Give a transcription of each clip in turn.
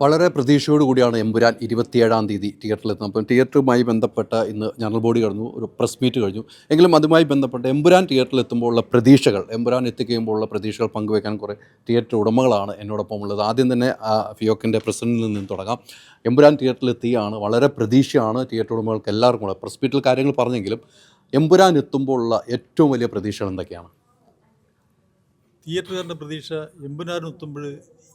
വളരെ പ്രതീക്ഷയോട് കൂടിയാണ് എമ്പുരാൻ ഇരുപത്തിയേഴാം തീയതി തിയേറ്ററിലെത്തുന്നത്. അപ്പം തിയേറ്ററുമായി ബന്ധപ്പെട്ട ഇന്ന് ജനറൽ ബോഡി കഴിഞ്ഞു ഒരു പ്രസ് മീറ്റ് കഴിഞ്ഞു. എങ്കിലും അതുമായി ബന്ധപ്പെട്ട് എമ്പുരാൻ തിയേറ്ററിലെത്തുമ്പോൾ ഉള്ള പ്രതീക്ഷകൾ എമ്പുരാൻ എത്തിക്കുമ്പോൾ ഉള്ള പ്രതീക്ഷകൾ പങ്കുവയ്ക്കാൻ കുറേ തിയേറ്റർ ഉടമകളാണ് എന്നോടൊപ്പം ഉള്ളത് ആദ്യം തന്നെ ഫിയോക്കിന്റെ പ്രസിഡന്റിൽ നിന്ന് തുടങ്ങാം. എമ്പുരാൻ തിയേറ്ററിലെത്തിയാണ് വളരെ പ്രതീക്ഷയാണ് തിയേറ്റർ ഉടമകൾക്ക് എല്ലാവർക്കും കൂടെ. പ്രസ് മീറ്റിൽ കാര്യങ്ങൾ പറഞ്ഞെങ്കിലും എമ്പുരാൻ എത്തുമ്പോൾ ഉള്ള ഏറ്റവും വലിയ പ്രതീക്ഷകൾ എന്തൊക്കെയാണ്? തിയേറ്ററുകാരുടെ പ്രതീക്ഷ എമ്പുരാനെത്തുമ്പോൾ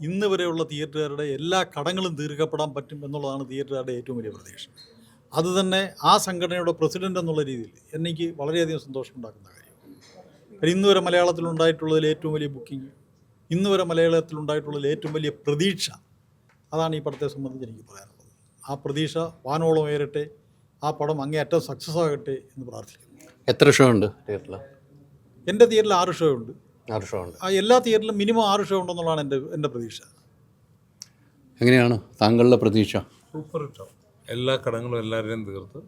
ഇന്ന് വരെയുള്ള തിയേറ്ററുകാരുടെ എല്ലാ കടങ്ങളും തീർക്കപ്പെടാൻ പറ്റും എന്നുള്ളതാണ് തിയേറ്ററുകാരുടെ ഏറ്റവും വലിയ പ്രതീക്ഷ. അത് തന്നെ ആ സംഘടനയുടെ പ്രസിഡന്റ് എന്നുള്ള രീതിയിൽ എനിക്ക് വളരെയധികം സന്തോഷമുണ്ടാക്കുന്ന കാര്യമാണ് കാര്യം. ഇന്ന് വരെ മലയാളത്തിലുണ്ടായിട്ടുള്ളതിൽ ഏറ്റവും വലിയ ബുക്കിംഗ് ഇന്ന് വരെ മലയാളത്തിലുണ്ടായിട്ടുള്ളതിൽ ഏറ്റവും വലിയ പ്രതീക്ഷ അതാണ് ഈ പടത്തെ സംബന്ധിച്ച് എനിക്ക് പറയാനുള്ളത്. ആ പ്രതീക്ഷ വാനോളം ഉയരട്ടെ ആ പടം അങ്ങേയറ്റം സക്സസ് ആകട്ടെ എന്ന് പ്രാർത്ഥിക്കുന്നു. എത്ര ഷോ ഉണ്ട് തിയേറ്ററിൽ എന്റെ തിയേറ്ററിൽ ആറ് ഷോ ഉണ്ട്. ആറ് ഷോ ഉണ്ട്. ആ എല്ലാ തിയേറ്ററിലും മിനിമം ആറ് ഷോ ഉണ്ടെന്നുള്ളതാണ് എന്റെ എന്റെ പ്രതീക്ഷ. എങ്ങനെയാണ് താങ്കളുടെ പ്രതീക്ഷ? സൂപ്പർ ഹിറ്റാവും എല്ലാ കടങ്ങളും എല്ലാവരെയും തീർത്ത്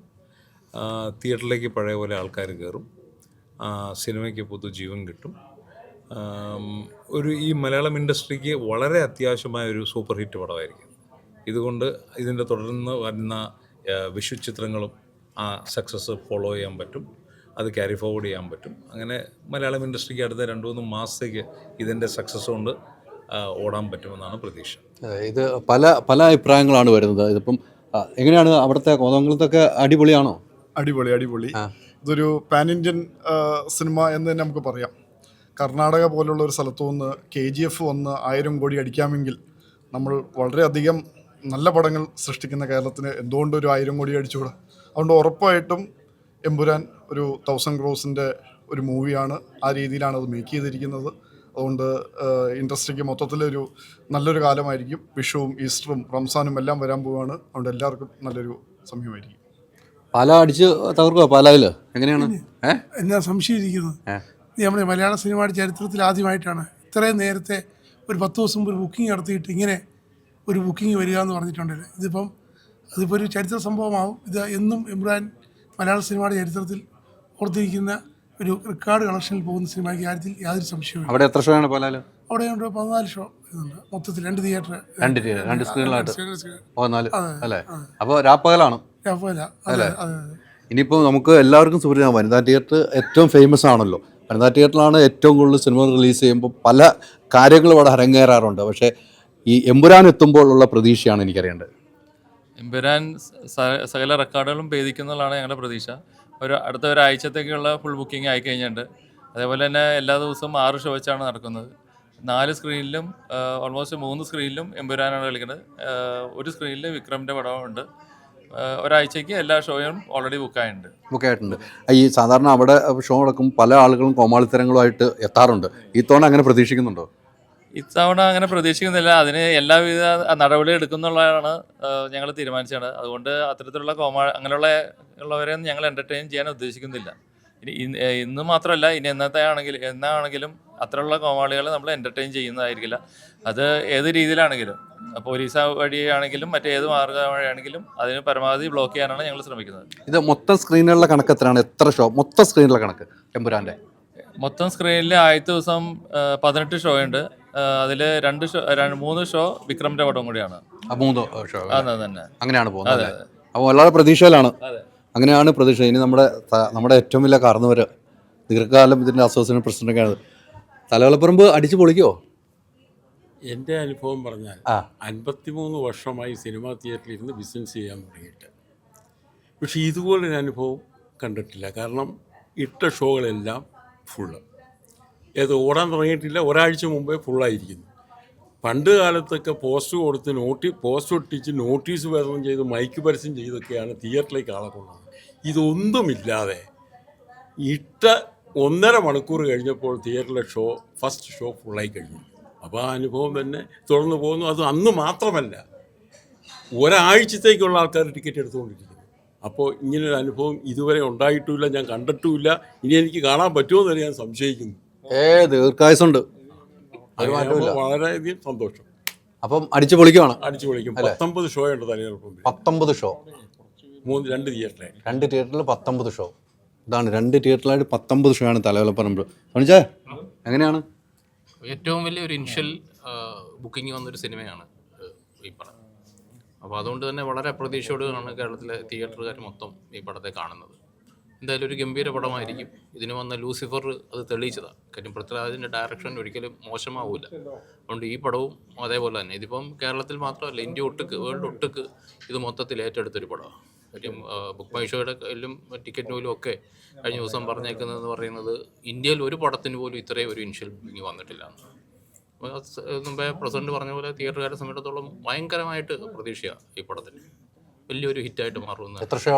ആ, തിയേറ്ററിലേക്ക് പഴയ പോലെ ആൾക്കാർ കയറും ആ, സിനിമയ്ക്ക് പുതുജീവൻ കിട്ടും. ആം, ഒരു ഈ മലയാളം ഇൻഡസ്ട്രിക്ക് വളരെ അത്യാവശ്യമായ ഒരു സൂപ്പർ ഹിറ്റ് പടമായിരിക്കും. ഇതുകൊണ്ട് ഇതിന്റെ തുടർന്ന് വരുന്ന ആ, വിഷു ചിത്രങ്ങളും ആ സക്സസ് ഫോളോ ചെയ്യാൻ പറ്റും. അത് ക്യാരി ഫോർവേഡ് ചെയ്യാൻ പറ്റും. അങ്ങനെ മലയാളം ഇൻഡസ്ട്രിക്ക് അടുത്ത രണ്ട് മൂന്ന് മാസത്തേക്ക് ഇതിന്റെ സക്സസ് കൊണ്ട് ഓടാൻ പറ്റുമെന്നാണ് പ്രതീക്ഷ. ഇത് പല പല അഭിപ്രായങ്ങളാണ് വരുന്നത്. ഇതിപ്പം എങ്ങനെയാണ് അവിടുത്തെ കോതങ്കുളത്തൊക്കെ അടിപൊളിയാണോ? അടിപൊളി അടിപൊളി. ഇതൊരു പാൻ ഇന്ത്യൻ സിനിമ എന്ന് തന്നെ നമുക്ക് പറയാം. കർണാടക പോലുള്ള ഒരു സ്ഥലത്തു നിന്ന് കെ ജി എഫ് വന്ന് ആയിരം കോടി അടിക്കാമെങ്കിൽ നമ്മൾ വളരെയധികം നല്ല പടങ്ങൾ സൃഷ്ടിക്കുന്ന കേരളത്തിന് എന്തുകൊണ്ട് ഒരു ആയിരം കോടി അടിച്ചുകൂടാ? അതുകൊണ്ട് ഉറപ്പായിട്ടും എമ്പുരാൻ ഒരു തൗസൻഡ് ക്രോസിന്റെ ഒരു മൂവിയാണ് ആ രീതിയിലാണ് അത് മേക്ക് ചെയ്തിരിക്കുന്നത്. അതുകൊണ്ട് ഇൻഡസ്ട്രിക്ക് മൊത്തത്തിലൊരു നല്ലൊരു കാലമായിരിക്കും. വിഷുവും ഈസ്റ്ററും റംസാനും എല്ലാം വരാൻ പോവുകയാണ്. അതുകൊണ്ട് എല്ലാവർക്കും നല്ലൊരു സമയമായിരിക്കും. പാല അടിച്ച് തകർക്കുക പാലായിൽ എങ്ങനെയാണ്? എന്നാ സംശയിച്ചിരിക്കുന്നത്. നമ്മുടെ മലയാള സിനിമയുടെ ചരിത്രത്തിൽ ആദ്യമായിട്ടാണ്. ഇത്രയും നേരത്തെ ഒരു പത്ത് ദിവസം മുമ്പ് ഒരു ബുക്കിംഗ് നടത്തിയിട്ട് ഇങ്ങനെ ഒരു ബുക്കിംഗ് വരിക എന്ന് പറഞ്ഞിട്ടുണ്ടല്ലോ? ഇതിപ്പം അതിപ്പോൾ ഒരു ചരിത്ര സംഭവമാവും. ഇത് എന്നും ഇമ്രാൻ മലയാള സിനിമയുടെ ചരിത്രത്തിൽ ഓർത്തിരിക്കുന്ന ഒരു റെക്കോർഡ് കളക്ഷനിൽ പോകുന്ന സിനിമയ്ക്ക് കാര്യത്തിൽ യാതൊരു സംശയവും അവിടെ എത്ര ഷോയാണ് ആണ് പാലായിൽ അവിടെ ഉണ്ട് പതിനാല് ഷോ ഇതുണ്ട്. മൊത്തത്തിൽ രണ്ട് തിയേറ്റർ രണ്ട് തിയേറ്റർ, രണ്ട് സ്ക്രീനിലായിട്ട് പതിനാല് അല്ലേ? അപ്പോൾ രാപ്പകലാണ്. അല്ലേ? ഇനിയിപ്പോൾ നമുക്ക് എല്ലാവർക്കും സുപരിചിതമാണ് വനിതാ തിയേറ്റർ ഏറ്റവും ഫേമസ് ആണല്ലോ. വനിതാ തിയേറ്ററിലാണ് ഏറ്റവും കൂടുതൽ സിനിമ റിലീസ് ചെയ്യുമ്പോൾ പല കാര്യങ്ങളും അവിടെ അരങ്ങേറാറുണ്ട്. പക്ഷേ ഈ എമ്പുരാൻ എത്തുമ്പോൾ ഉള്ള പ്രതീക്ഷയാണ് എനിക്കറിയേണ്ടത്. എമ്പുരാൻ സകല റെക്കോർഡുകളും ഭേദിക്കുന്നതാണ് ഞങ്ങളുടെ പ്രതീക്ഷ. ഒരു അടുത്ത ഒരാഴ്ചത്തേക്കുള്ള ഫുൾ ബുക്കിംഗ് ആയി അതേപോലെ തന്നെ എല്ലാ ദിവസവും ആറ് ഷോ വെച്ചാണ് നടക്കുന്നത്. നാല് സ്ക്രീനിലും ഓൾമോസ്റ്റ് മൂന്ന് സ്ക്രീനിലും എമ്പുരാനാണ് കളിക്കുന്നത്. ഒരു സ്ക്രീനിൽ വിക്രമിന്റെ പടമുണ്ട് ഒരാഴ്ചയ്ക്ക് എല്ലാ ഷോയും ഓൾറെഡി ബുക്കായിട്ടുണ്ട് ബുക്ക് ആയിട്ടുണ്ട്. ഈ സാധാരണ അവിടെ ഷോ നടക്കും പല ആളുകളും കോമാളിത്തരങ്ങളുമായിട്ട് എത്താറുണ്ട്. ഈ തവണ അങ്ങനെ പ്രതീക്ഷിക്കുന്നുണ്ടോ? ഇത്തവണ അങ്ങനെ പ്രതീക്ഷിക്കുന്നില്ല. അതിന് എല്ലാവിധ നടപടി എടുക്കുന്നുള്ളതാണ് ഞങ്ങൾ തീരുമാനിച്ചത്. അതുകൊണ്ട് അത്തരത്തിലുള്ള കോമാ അങ്ങനെയുള്ള ഉള്ളവരെ ഞങ്ങൾ എന്റർടൈൻ ചെയ്യാൻ ഉദ്ദേശിക്കുന്നില്ല. ഇനി ഇന്ന് ഇന്ന് മാത്രമല്ല ഇനി എന്നത്തെ ആണെങ്കിൽ എന്നാണെങ്കിലും അത്തരമുള്ള കോമാളികളെ നമ്മൾ എന്റർടൈൻ ചെയ്യുന്നതായിരിക്കില്ല. അത് ഏത് രീതിയിലാണെങ്കിലും പോലീസ് വഴിയാണെങ്കിലും മറ്റേത് മാർഗം വഴിയാണെങ്കിലും അതിന് പരമാവധി ബ്ലോക്ക് ചെയ്യാനാണ് ഞങ്ങൾ ശ്രമിക്കുന്നത്. ഇത് മൊത്തം സ്ക്രീനുകളുടെ കണക്ക് എത്രയാണ്? എത്ര ഷോ മൊത്തം സ്ക്രീനിലുള്ള കണക്ക് എമ്പുരാന്റെ മൊത്തം സ്ക്രീനിൽ ആദ്യത്തെ ദിവസം പതിനെട്ട് ഷോ ഉണ്ട്. അതിൽ രണ്ട് ഷോ രണ്ട് മൂന്ന് ഷോ വിക്രമിന്റെ പടം കൂടിയാണ്. മൂന്ന് ഷോ. അതെ തന്നെ. അങ്ങനെയാണ് പോകുന്നത് അപ്പോൾ വളരെ പ്രതീക്ഷയിലാണ്. അങ്ങനെയാണ് പ്രതീക്ഷ. ഇനി നമ്മുടെ നമ്മുടെ ഏറ്റവും വലിയ കാർന്നവർ ദീർഘകാലം ഇതിന്റെ അസോസിയേഷൻ പ്രസിഡന്റൊക്കെയാണ് തലവലപ്പറമ്പ് അടിച്ച് പൊളിക്കോ? എന്റെ അനുഭവം പറഞ്ഞാൽ. അൻപത്തിമൂന്ന് വർഷമായി സിനിമാ തിയേറ്ററിൽ ഇരുന്ന് ബിസിനസ് ചെയ്യാൻ തുടങ്ങിയിട്ട്. പക്ഷേ ഇതുപോലൊരു അനുഭവം കണ്ടിട്ടില്ല. കാരണം ഇട്ട ഷോകളെല്ലാം ഫുള്ള്. ഏത് ഓടാൻ തുടങ്ങിയിട്ടില്ല ഒരാഴ്ച മുമ്പേ ഫുള്ളായിരിക്കുന്നു പണ്ട് കാലത്തൊക്കെ പോസ്റ്റ് കൊടുത്ത് നോട്ടി പോസ്റ്റ് ഒട്ടിച്ച് നോട്ടീസ് വിതരണം ചെയ്ത് മൈക്ക് പരസ്യം ചെയ്തൊക്കെയാണ് തിയേറ്ററിലേക്ക് ആളെ കൊള്ളുന്നത് ഇതൊന്നുമില്ലാതെ ഇട്ട ഒന്നര മണിക്കൂർ കഴിഞ്ഞപ്പോൾ തിയേറ്ററിലെ ഷോ ഫസ്റ്റ് ഷോ ഫുള്ളായി കഴിഞ്ഞു. അപ്പോൾ ആ അനുഭവം തന്നെ തുടർന്ന് പോകുന്നു. അത് അന്ന് മാത്രമല്ല ഒരാഴ്ചത്തേക്കുള്ള ആൾക്കാർ ടിക്കറ്റ് എടുത്തുകൊണ്ടിരിക്കുന്നു. അപ്പോൾ ഇങ്ങനൊരു അനുഭവം ഇതുവരെ ഉണ്ടായിട്ടുമില്ല ഞാൻ കണ്ടിട്ടുമില്ല. ഇനി എനിക്ക് കാണാൻ പറ്റുമോ എന്ന് ഞാൻ സംശയിക്കുന്നു. ഏ ദീർഘായുസുണ്ട്. ഒരു മാറ്റമില്ല വളരെയധികം സന്തോഷം. അപ്പം അടിച്ചു പൊളിക്കുവാണ്. അടിച്ചു പൊളിക്കും. പത്തൊമ്പത് ഷോ ഉണ്ട് തലയെടുപ്പം പത്തൊമ്പത് ഷോ മൂന്ന് രണ്ട് തിയേറ്ററിലെ രണ്ട് തിയേറ്ററിൽ പത്തൊമ്പത് ഷോ ഇതാണ് രണ്ട് തിയേറ്ററിലായിട്ട് പത്തൊമ്പത് ഷോ ആണ് തലവലപ്പറമ്പ് സണിച്ചേ എങ്ങനെയാണ്? ഏറ്റവും വലിയ ഒരു ഇനിഷ്യൽ ബുക്കിംഗ് വന്നൊരു സിനിമയാണ് ഈ പടം. അപ്പോൾ അതുകൊണ്ട് തന്നെ വളരെ പ്രതീക്ഷയോടെയാണ് കേരളത്തിലെ തിയേറ്ററുകാർ മൊത്തം ഈ പടത്തെ കാണുന്നത്. എന്തായാലും ഒരു ഗംഭീര പടമായിരിക്കും. ഇതിന് വന്ന ലൂസിഫർ അത് തെളിയിച്ചതാണ് കാര്യം പൃഥ്വിരാജിന്റെ ഡയറക്ഷൻ ഒരിക്കലും മോശമാവില്ല അതുകൊണ്ട് ഈ പടവും അതേപോലെ തന്നെ. ഇതിപ്പം കേരളത്തിൽ മാത്രമല്ല ഇന്ത്യ ഒട്ടുക്ക് വേൾഡ് ഒട്ടുക്ക് ഇത് മൊത്തത്തിൽ ഏറ്റെടുത്തൊരു പടമാണ് കാര്യം ബുക്ക് മൈ ഷോയുടെ കയ്യിലും ടിക്കറ്റ് പോലും ഒക്കെ കഴിഞ്ഞ ദിവസം പറഞ്ഞേക്കുന്നതെന്ന് പറയുന്നത് ഇന്ത്യയിൽ ഒരു പടത്തിന് പോലും ഇത്രയും ഒരു ഇനിഷ്യൽ ബുക്കിംഗ് വന്നിട്ടില്ല മുമ്പേ പ്രസിഡന്റ് പറഞ്ഞ പോലെ തിയേറ്ററുകാരെ സംബന്ധിച്ചിടത്തോളം ഭയങ്കരമായിട്ട് പ്രതീക്ഷയാണ് ഈ പടത്തിന്. വലിയൊരു ഹിറ്റായിട്ട് മാറുമെന്ന്. എത്ര ഷോ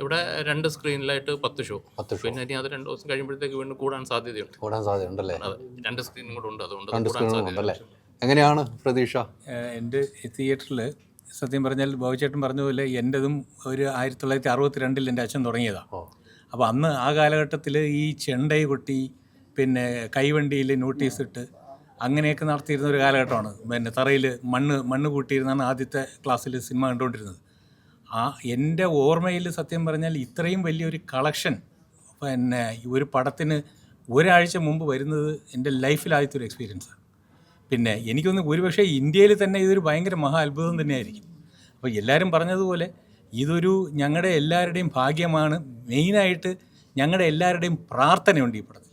ഇവിടെ രണ്ട് സ്ക്രീനിലായിട്ട് പത്ത് ഷോ പത്ത് ഷോ പിന്നെ ഇനി അത് രണ്ട് ദിവസം കഴിയുമ്പോഴത്തേക്ക് വീണ്ടും കൂടാൻ സാധ്യതയുണ്ട്. കൂടാൻ സാധ്യതയുണ്ടല്ലേ? അതെ. രണ്ട് സ്ക്രീനും കൂടെ ഉണ്ട്. അതുകൊണ്ട് രണ്ട് കൂടാൻ സ്ക്രീനും ഉണ്ടല്ലേ? എങ്ങനെയാണ് പ്രതീക്ഷ? ഏഹ് എന്റെ തിയേറ്ററിൽ സത്യം പറഞ്ഞാൽ ബോബിച്ചേട്ടൻ പറഞ്ഞതുപോലെ പോലെ എന്റെതും ഒരു ആയിരത്തി തൊള്ളായിരത്തി അറുപത്തി രണ്ടിൽ എന്റെ അച്ഛൻ തുടങ്ങിയതാണ് ഓ. അപ്പോൾ അന്ന് ആ കാലഘട്ടത്തിൽ ഈ ചെണ്ടൈ കൊട്ടി പിന്നെ കൈവണ്ടിയിൽ നോട്ടീസ് ഇട്ട് അങ്ങനെയൊക്കെ നടത്തിയിരുന്ന ഒരു കാലഘട്ടമാണ്. പിന്നെ തറയിൽ മണ്ണ് മണ്ണ് കൂട്ടിയിരുന്നാണ് ആദ്യത്തെ ക്ലാസ്സിൽ സിനിമ കണ്ടുകൊണ്ടിരുന്നത്. ആ എന്റെ ഓർമ്മയിൽ സത്യം പറഞ്ഞാൽ ഇത്രയും വലിയൊരു കളക്ഷൻ പിന്നെ ഒരു പടത്തിന് ഒരാഴ്ച മുമ്പ് വരുന്നത് എന്റെ ലൈഫിൽ ആദ്യത്തെ ഒരു എക്സ്പീരിയൻസാണ് പിന്നെ എനിക്കൊന്ന് ഒരുപക്ഷെ ഇന്ത്യയിൽ തന്നെ ഇതൊരു ഭയങ്കര മഹാ അത്ഭുതം തന്നെയായിരിക്കും. അപ്പോൾ എല്ലാവരും പറഞ്ഞതുപോലെ ഇതൊരു ഞങ്ങളുടെ എല്ലാവരുടെയും ഭാഗ്യമാണ്. മെയിനായിട്ട് ഞങ്ങളുടെ എല്ലാവരുടെയും പ്രാർത്ഥനയുണ്ട് ഈ പടത്തിൽ.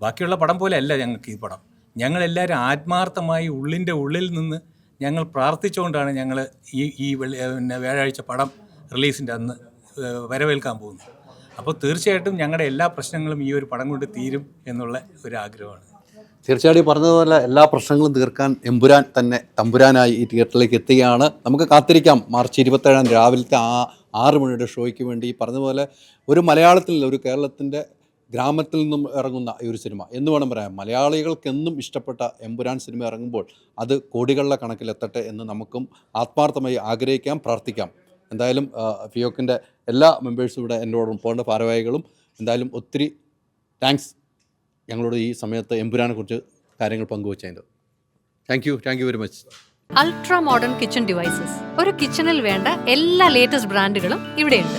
ബാക്കിയുള്ള പടം പോലെ അല്ല ഞങ്ങൾക്ക് ഈ പടം. ഞങ്ങളെല്ലാവരും ആത്മാർത്ഥമായി ഉള്ളിന്റെ ഉള്ളിൽ നിന്ന് ഞങ്ങൾ പ്രാർത്ഥിച്ചുകൊണ്ടാണ് ഞങ്ങൾ ഈ ഈ വെള്ളി പിന്നെ വ്യാഴാഴ്ച പടം റിലീസിന്റെ അന്ന് വരവേൽക്കാൻ പോകുന്നത്. അപ്പോൾ തീർച്ചയായിട്ടും ഞങ്ങളുടെ എല്ലാ പ്രശ്നങ്ങളും ഈ ഒരു പടം കൊണ്ട് തീരും എന്നുള്ള ഒരു ആഗ്രഹമാണ്. തീർച്ചയായിട്ടും പറഞ്ഞതുപോലെ എല്ലാ പ്രശ്നങ്ങളും തീർക്കാൻ എമ്പുരാൻ തന്നെ തമ്പുരാനായി ഈ തിയേറ്ററിലേക്ക് എത്തുകയാണ്. നമുക്ക് കാത്തിരിക്കാം. മാർച്ച് ഇരുപത്തേഴാം രാവിലത്തെ ആ ആറ് മണിയുടെ ഷോയ്ക്ക് വേണ്ടി പറഞ്ഞതുപോലെ ഒരു മലയാളത്തിൽ ഒരു കേരളത്തിന്റെ ഗ്രാമത്തിൽ നിന്നും ഇറങ്ങുന്ന ഈ ഒരു സിനിമ എന്ന് വേണം പറയാം മലയാളികൾക്കെന്നും ഇഷ്ടപ്പെട്ട എമ്പുരാൻ സിനിമ ഇറങ്ങുമ്പോൾ അത് കോടികളുടെ കണക്കിലെത്തട്ടെ എന്ന് നമുക്കും ആത്മാർത്ഥമായി ആഗ്രഹിക്കാം പ്രാർത്ഥിക്കാം. എന്തായാലും ഫിയോക്കിന്റെ എല്ലാ മെമ്പേഴ്സും ഇവിടെ എന്നോടും പോകേണ്ട ഭാരവാഹികളും എന്തായാലും ഒത്തിരി താങ്ക്സ് ഞങ്ങളോട് ഈ സമയത്ത് എമ്പുരാനെ കുറിച്ച് കാര്യങ്ങൾ പങ്കുവച്ചതിന്റെ. Thank you thank you very much ultra modern kitchen devices ഒരു കിച്ചണിൽ വേണ്ട എല്ലാ ലേറ്റസ്റ്റ് ബ്രാൻഡുകളും ഇവിടെയുണ്ട്.